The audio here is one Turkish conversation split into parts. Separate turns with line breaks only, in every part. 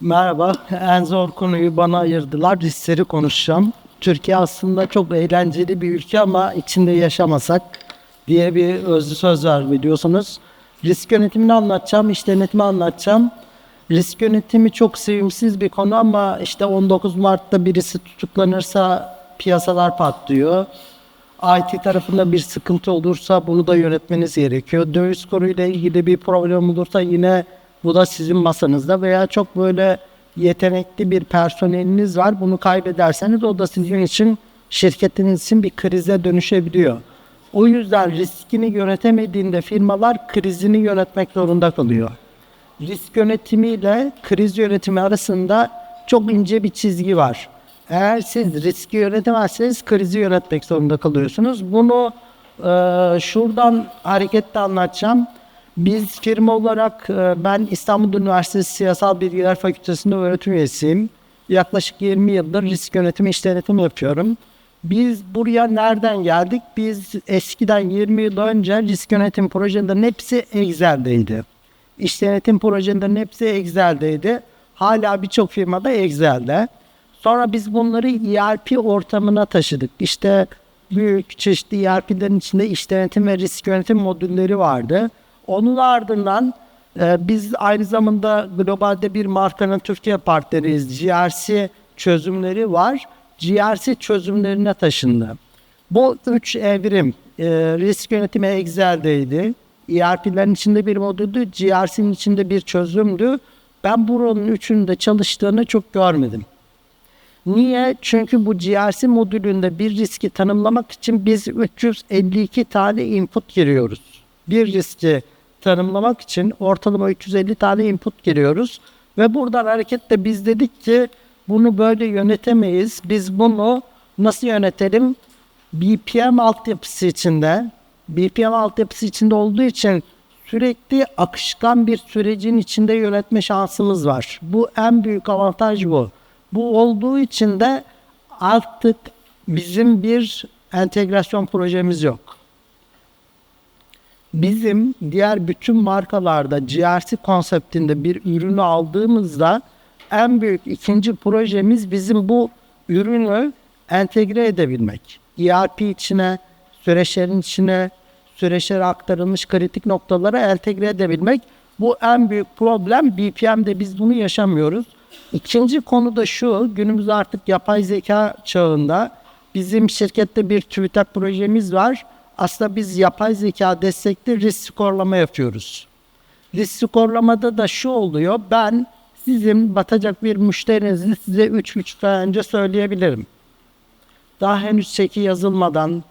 Merhaba. En zor konuyu bana ayırdılar. Riskleri konuşacağım. Türkiye aslında çok eğlenceli bir ülke ama içinde yaşamasak diye bir özlü söz var biliyorsunuz. Risk yönetimini anlatacağım, iş denetimi anlatacağım. Risk yönetimi çok sevimsiz bir konu ama işte 19 Mart'ta birisi tutuklanırsa piyasalar patlıyor. IT tarafında bir sıkıntı olursa bunu da yönetmeniz gerekiyor. Döviz kuruyla ilgili bir problem olursa yine bu da sizin masanızda veya çok böyle yetenekli bir personeliniz var. Bunu kaybederseniz o da sizin için şirketiniz için bir krize dönüşebiliyor. O yüzden riskini yönetemediğinde firmalar krizini yönetmek zorunda kalıyor. Risk yönetimiyle kriz yönetimi arasında çok ince bir çizgi var. Eğer siz riski yönetemezseniz krizi yönetmek zorunda kalıyorsunuz. Bunu e, şuradan hareketle anlatacağım. Biz firma olarak e, ben İstanbul Üniversitesi Siyasal Bilgiler Fakültesi'nde öğretim üyesiyim. Yaklaşık 20 yıldır risk yönetimi, iş denetimi yapıyorum. Biz buraya nereden geldik? Biz eskiden 20 yıl önce risk yönetim projelerinin hepsi Excel'deydi. İş denetim projelerinin hepsi Excel'deydi. Hala birçok firmada Excel'de. Sonra biz bunları ERP ortamına taşıdık. İşte büyük çeşitli ERP'lerin içinde iş denetim ve risk yönetim modülleri vardı. Onun ardından e, biz aynı zamanda globalde bir markanın Türkiye partneriyiz. GRC çözümleri var. GRC çözümlerine taşındı. Bu üç evrim e, risk yönetimi Excel'deydi. ERP'lerin içinde bir modüldü. GRC'nin içinde bir çözümdü. Ben buranın üçünde çalıştığını çok görmedim. Niye? Çünkü bu GRC modülünde bir riski tanımlamak için biz 352 tane input giriyoruz. Bir riski tanımlamak için ortalama 350 tane input giriyoruz. Ve buradan hareketle biz dedik ki bunu böyle yönetemeyiz. Biz bunu nasıl yönetelim? BPM altyapısı içinde, BPM altyapısı içinde olduğu için sürekli akışkan bir sürecin içinde yönetme şansımız var. Bu en büyük avantaj bu. Bu olduğu için de artık bizim bir entegrasyon projemiz yok. Bizim diğer bütün markalarda GRC konseptinde bir ürünü aldığımızda en büyük ikinci projemiz bizim bu ürünü entegre edebilmek. ERP içine, süreçlerin içine, süreçlere aktarılmış kritik noktalara entegre edebilmek. Bu en büyük problem. BPM'de biz bunu yaşamıyoruz. İkinci konu da şu, günümüzde artık yapay zeka çağında bizim şirkette bir TÜBİTAK projemiz var. Aslında biz yapay zeka destekli risk skorlama yapıyoruz. Risk skorlamada da şu oluyor, ben sizin batacak bir müşterinizi size 3-3 ay önce söyleyebilirim. Daha henüz çeki yazılmadan,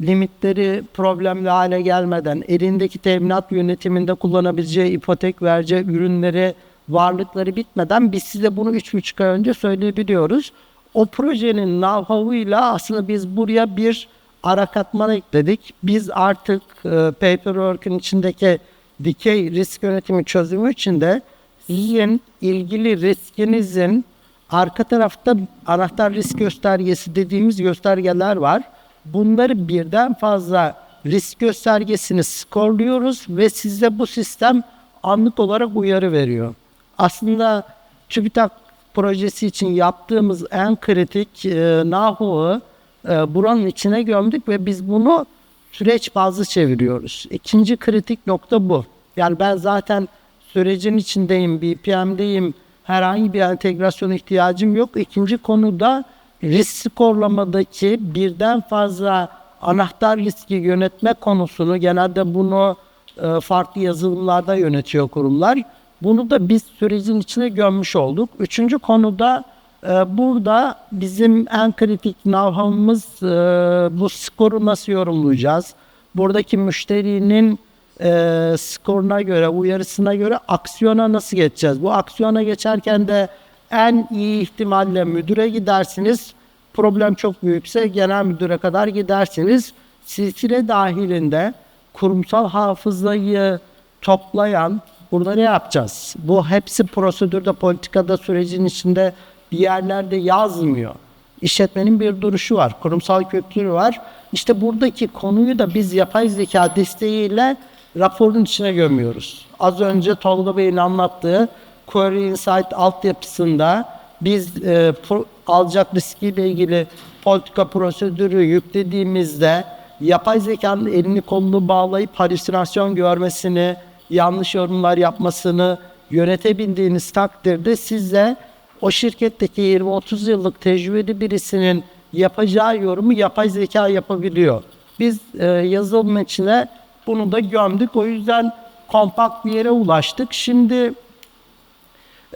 limitleri problemli hale gelmeden, elindeki teminat yönetiminde kullanabileceği ipotek vereceği ürünleri varlıkları bitmeden biz size bunu 3,5 ay önce söyleyebiliyoruz. O projenin know-how'uyla aslında biz buraya bir ara katman ekledik. Biz artık e, Paperwork'ün içindeki dikey risk yönetimi çözümü içinde sizin ilgili riskinizin arka tarafta anahtar risk göstergesi dediğimiz göstergeler var. Bunları birden fazla risk göstergesini skorluyoruz ve size bu sistem anlık olarak uyarı veriyor aslında TÜBİTAK projesi için yaptığımız en kritik e, nahu'u e, buranın içine gömdük ve biz bunu süreç bazlı çeviriyoruz. İkinci kritik nokta bu. Yani ben zaten sürecin içindeyim, BPM'deyim, herhangi bir entegrasyon ihtiyacım yok. İkinci konuda risk skorlamadaki birden fazla anahtar riski yönetme konusunu genelde bunu e, farklı yazılımlarda yönetiyor kurumlar bunu da biz sürecin içine gömmüş olduk. Üçüncü konuda burada bizim en kritik know-how'ımız e, bu skoru nasıl yorumlayacağız? Buradaki müşterinin e, skoruna göre, uyarısına göre aksiyona nasıl geçeceğiz? Bu aksiyona geçerken de en iyi ihtimalle müdüre gidersiniz. Problem çok büyükse genel müdüre kadar gidersiniz. Silsile dahilinde kurumsal hafızayı toplayan, Burada ne yapacağız? Bu hepsi prosedürde, politikada, sürecin içinde bir yerlerde yazmıyor. İşletmenin bir duruşu var, kurumsal kültürü var. İşte buradaki konuyu da biz yapay zeka desteğiyle raporun içine gömüyoruz. Az önce Tolga Bey'in anlattığı Query Insight altyapısında biz e, pro- alacak riskiyle ilgili politika prosedürü yüklediğimizde yapay zekanın elini kolunu bağlayıp halüsinasyon görmesini, yanlış yorumlar yapmasını yönetebildiğiniz takdirde size o şirketteki 20-30 yıllık tecrübeli birisinin yapacağı yorumu yapay zeka yapabiliyor. Biz e, yazılım içine bunu da gömdük. O yüzden kompakt bir yere ulaştık. Şimdi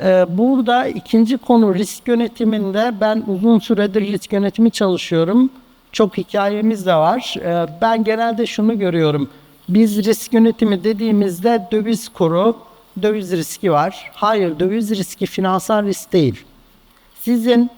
ee, Burada ikinci konu risk yönetiminde ben uzun süredir risk yönetimi çalışıyorum. Çok hikayemiz de var. Ee, Ben genelde şunu görüyorum. Biz risk yönetimi dediğimizde döviz kuru, döviz riski var. Hayır, döviz riski finansal risk değil. Sizin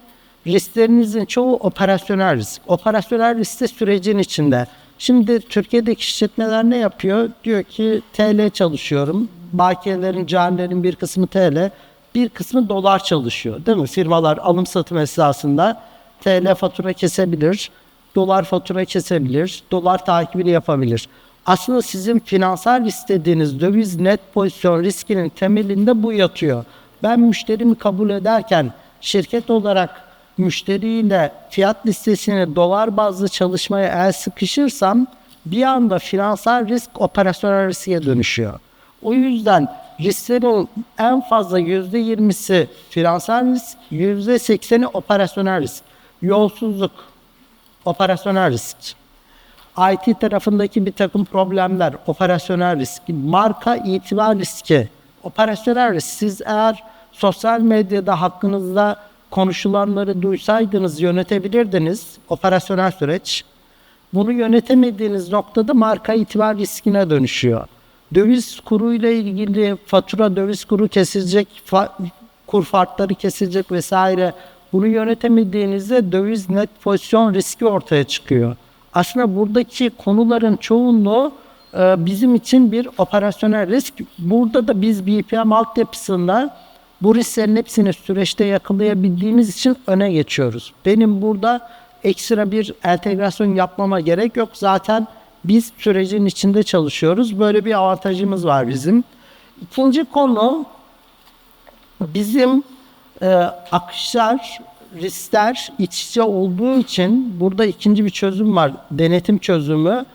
risklerinizin çoğu operasyonel risk. Operasyonel risk de sürecin içinde. Şimdi Türkiye'deki işletmeler ne yapıyor? Diyor ki TL çalışıyorum. Bakiyelerin, carilerin bir kısmı TL, bir kısmı dolar çalışıyor. Değil mi? Firmalar alım satım esasında TL fatura kesebilir, dolar fatura kesebilir, dolar takibini yapabilir. Aslında sizin finansal risk dediğiniz döviz net pozisyon riskinin temelinde bu yatıyor. Ben müşterimi kabul ederken şirket olarak müşteriyle fiyat listesini dolar bazlı çalışmaya el sıkışırsam bir anda finansal risk operasyonel riske dönüşüyor. O yüzden risklerin en fazla yüzde yirmisi finansal risk, yüzde sekseni operasyonel risk. Yolsuzluk, operasyonel risk. IT tarafındaki bir takım problemler, operasyonel risk, marka itibar riski, operasyonel risk. Siz eğer sosyal medyada hakkınızda konuşulanları duysaydınız yönetebilirdiniz, operasyonel süreç. Bunu yönetemediğiniz noktada marka itibar riskine dönüşüyor. Döviz kuruyla ilgili fatura döviz kuru kesilecek, fa- kur farkları kesilecek vesaire. Bunu yönetemediğinizde döviz net pozisyon riski ortaya çıkıyor. Aslında buradaki konuların çoğunluğu e, bizim için bir operasyonel risk. Burada da biz BPM altyapısında bu risklerin hepsini süreçte yakalayabildiğimiz için öne geçiyoruz. Benim burada ekstra bir entegrasyon yapmama gerek yok. Zaten biz sürecin içinde çalışıyoruz. Böyle bir avantajımız var bizim. İkinci konu bizim e, akışlar, riskler iç içe olduğu için burada ikinci bir çözüm var. Denetim çözümü.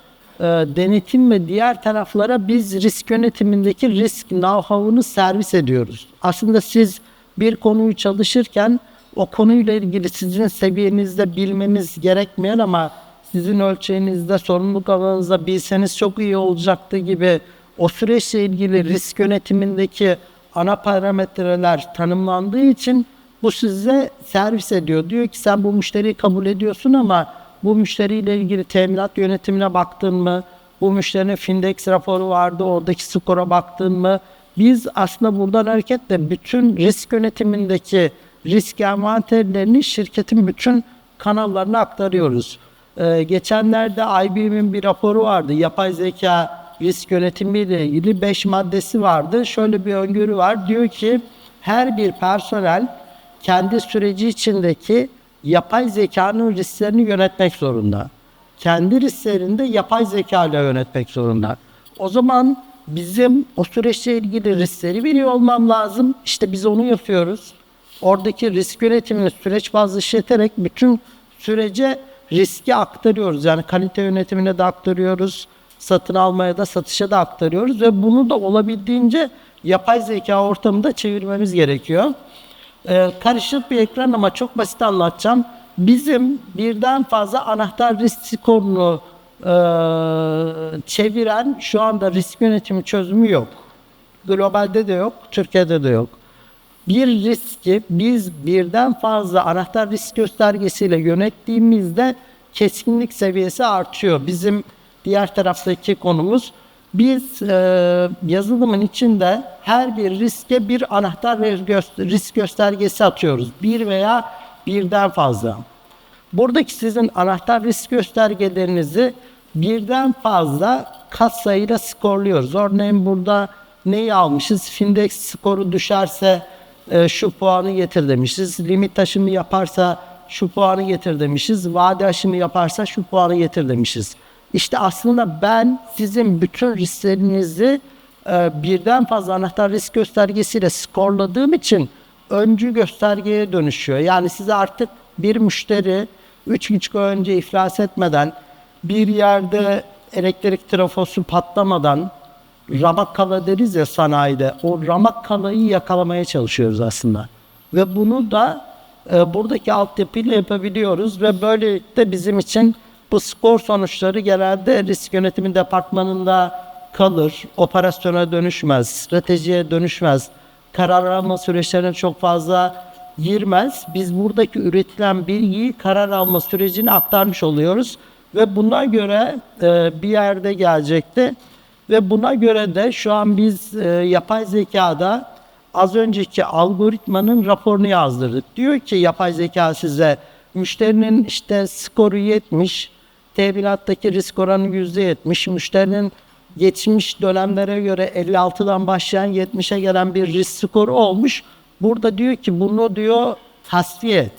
E, denetim ve diğer taraflara biz risk yönetimindeki risk know-how'unu servis ediyoruz. Aslında siz bir konuyu çalışırken o konuyla ilgili sizin seviyenizde bilmeniz gerekmeyen ama sizin ölçeğinizde, sorumluluk alanınızda bilseniz çok iyi olacaktı gibi o süreçle ilgili risk yönetimindeki ana parametreler tanımlandığı için bu size servis ediyor. Diyor ki sen bu müşteriyi kabul ediyorsun ama bu müşteriyle ilgili teminat yönetimine baktın mı? Bu müşterinin Findex raporu vardı, oradaki skora baktın mı? Biz aslında buradan hareketle bütün risk yönetimindeki risk envanterlerini şirketin bütün kanallarına aktarıyoruz. Ee, geçenlerde IBM'in bir raporu vardı. Yapay zeka risk yönetimiyle ilgili 5 maddesi vardı. Şöyle bir öngörü var. Diyor ki her bir personel kendi süreci içindeki yapay zekanın risklerini yönetmek zorunda. Kendi risklerini de yapay zeka ile yönetmek zorunda. O zaman bizim o süreçle ilgili riskleri biliyor olmam lazım. İşte biz onu yapıyoruz. Oradaki risk yönetimini süreç bazlı işleterek bütün sürece riski aktarıyoruz. Yani kalite yönetimine de aktarıyoruz. Satın almaya da satışa da aktarıyoruz ve bunu da olabildiğince yapay zeka ortamında çevirmemiz gerekiyor. Ee, karışık bir ekran ama çok basit anlatacağım. Bizim birden fazla anahtar risk skorunu e, çeviren şu anda risk yönetimi çözümü yok. Globalde de yok, Türkiye'de de yok. Bir riski biz birden fazla anahtar risk göstergesiyle yönettiğimizde keskinlik seviyesi artıyor. Bizim diğer taraftaki konumuz biz e, yazılımın içinde her bir riske bir anahtar risk göstergesi atıyoruz. Bir veya birden fazla. Buradaki sizin anahtar risk göstergelerinizi birden fazla katsayıyla skorluyoruz. Örneğin burada neyi almışız? Findex skoru düşerse e, şu puanı getir demişiz. Limit taşımı yaparsa şu puanı getir demişiz. Vade aşımı yaparsa şu puanı getir demişiz. İşte aslında ben sizin bütün risklerinizi e, birden fazla anahtar risk göstergesiyle skorladığım için öncü göstergeye dönüşüyor. Yani size artık bir müşteri 3 buçuk önce iflas etmeden bir yerde elektrik trafosu patlamadan ramak kala deriz ya sanayide. O ramak kalayı yakalamaya çalışıyoruz aslında. Ve bunu da e, buradaki altyapıyla yapabiliyoruz ve böylelikle bizim için bu skor sonuçları genelde risk yönetimi departmanında kalır, operasyona dönüşmez, stratejiye dönüşmez, karar alma süreçlerine çok fazla girmez. Biz buradaki üretilen bilgiyi karar alma sürecine aktarmış oluyoruz ve buna göre e, bir yerde gelecekti ve buna göre de şu an biz e, yapay zekada az önceki algoritmanın raporunu yazdırdık. Diyor ki yapay zeka size müşterinin işte skoru 70, teminattaki risk oranı %70, müşterinin geçmiş dönemlere göre 56'dan başlayan 70'e gelen bir risk skoru olmuş. Burada diyor ki bunu diyor tasfiye et.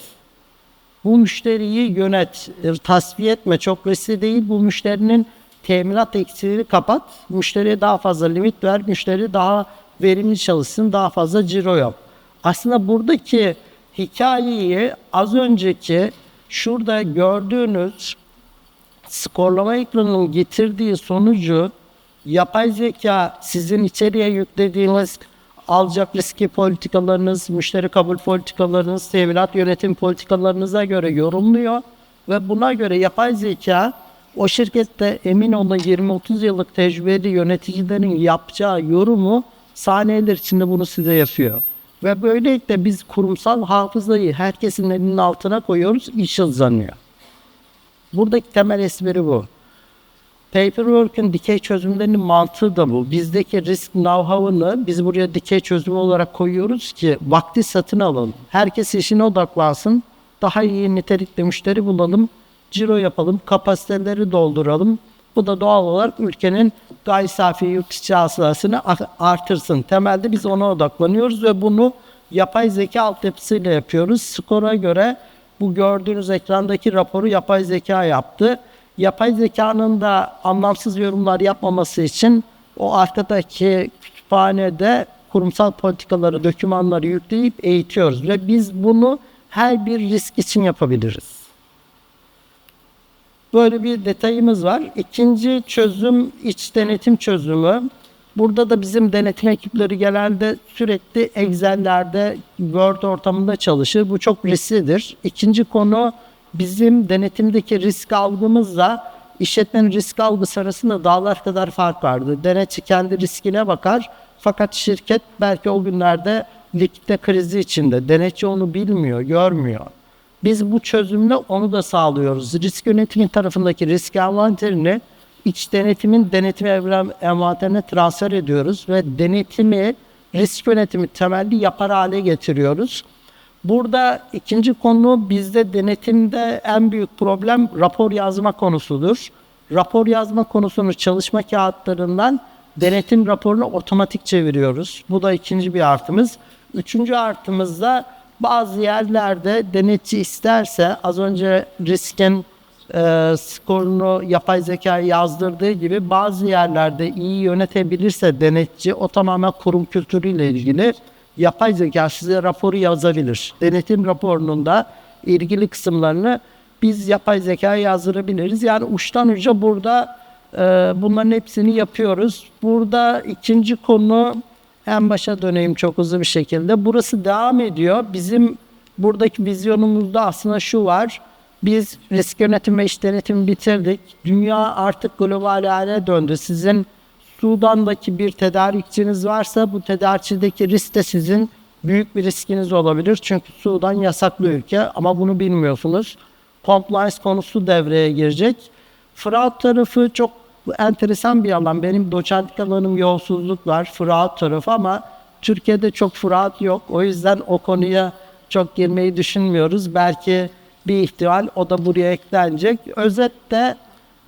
Bu müşteriyi yönet, e, tasfiye etme çok riskli değil. Bu müşterinin teminat eksiğini kapat. Müşteriye daha fazla limit ver. Müşteri daha verimli çalışsın. Daha fazla ciro yap. Aslında buradaki hikayeyi az önceki şurada gördüğünüz skorlama ekranının getirdiği sonucu yapay zeka sizin içeriye yüklediğiniz alacak riski politikalarınız, müşteri kabul politikalarınız, teminat yönetim politikalarınıza göre yorumluyor ve buna göre yapay zeka o şirkette emin olun 20-30 yıllık tecrübeli yöneticilerin yapacağı yorumu saniyeler içinde bunu size yapıyor. Ve böylelikle biz kurumsal hafızayı herkesin elinin altına koyuyoruz, iş hızlanıyor. Buradaki temel espri bu. Paperwork'ün dikey çözümlerinin mantığı da bu. Bizdeki risk know-how'ını biz buraya dikey çözüm olarak koyuyoruz ki vakti satın alalım. Herkes işine odaklansın. Daha iyi nitelikli müşteri bulalım. Ciro yapalım. Kapasiteleri dolduralım. Bu da doğal olarak ülkenin gayri safi yurt içi hasılasını artırsın. Temelde biz ona odaklanıyoruz ve bunu yapay zeka altyapısıyla yapıyoruz. Skora göre bu gördüğünüz ekrandaki raporu yapay zeka yaptı yapay zekanın da anlamsız yorumlar yapmaması için o arkadaki kütüphanede kurumsal politikaları, dokümanları yükleyip eğitiyoruz ve biz bunu her bir risk için yapabiliriz. Böyle bir detayımız var. İkinci çözüm iç denetim çözümü. Burada da bizim denetim ekipleri genelde sürekli Excel'lerde, Word ortamında çalışır. Bu çok risklidir. İkinci konu bizim denetimdeki risk algımızla işletmenin risk algısı arasında dağlar kadar fark vardı. Denetçi kendi riskine bakar fakat şirket belki o günlerde likitte krizi içinde. Denetçi onu bilmiyor, görmüyor. Biz bu çözümle onu da sağlıyoruz. Risk yönetimi tarafındaki risk envanterini iç denetimin denetim evren envanterine transfer ediyoruz ve denetimi risk yönetimi temelli yapar hale getiriyoruz. Burada ikinci konu bizde denetimde en büyük problem rapor yazma konusudur. Rapor yazma konusunu çalışma kağıtlarından denetim raporunu otomatik çeviriyoruz. Bu da ikinci bir artımız. Üçüncü artımız da bazı yerlerde denetçi isterse az önce riskin e, skorunu yapay zeka yazdırdığı gibi bazı yerlerde iyi yönetebilirse denetçi o tamamen kurum kültürüyle ilgili yapay zeka size raporu yazabilir. Denetim raporunun da ilgili kısımlarını biz yapay zeka yazdırabiliriz. Yani uçtan uca burada e, bunların hepsini yapıyoruz. Burada ikinci konu en başa döneyim çok hızlı bir şekilde. Burası devam ediyor. Bizim buradaki vizyonumuzda aslında şu var. Biz risk yönetimi ve iş denetimi bitirdik. Dünya artık global hale döndü. Sizin Sudan'daki bir tedarikçiniz varsa bu tedarikçideki risk de sizin büyük bir riskiniz olabilir. Çünkü Sudan yasaklı ülke ama bunu bilmiyorsunuz. Compliance konusu devreye girecek. Fraud tarafı çok enteresan bir alan. Benim doçentlik alanım yolsuzluk var, fraud tarafı ama Türkiye'de çok fraud yok. O yüzden o konuya çok girmeyi düşünmüyoruz. Belki bir ihtimal o da buraya eklenecek. Özetle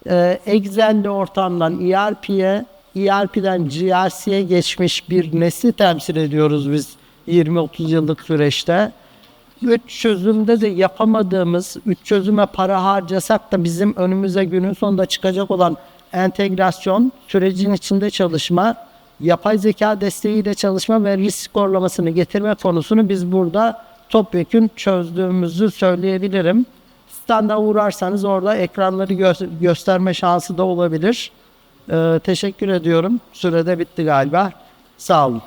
e, Excel'li ortamdan ERP'ye ERP'den GRC'ye geçmiş bir nesli temsil ediyoruz biz 20-30 yıllık süreçte. Üç çözümde de yapamadığımız, üç çözüme para harcasak da bizim önümüze günün sonunda çıkacak olan entegrasyon, sürecin içinde çalışma, yapay zeka desteğiyle çalışma ve risk skorlamasını getirme konusunu biz burada topyekün çözdüğümüzü söyleyebilirim. Standa uğrarsanız orada ekranları gö- gösterme şansı da olabilir. Ee, teşekkür ediyorum. Sürede bitti galiba. Sağ olun.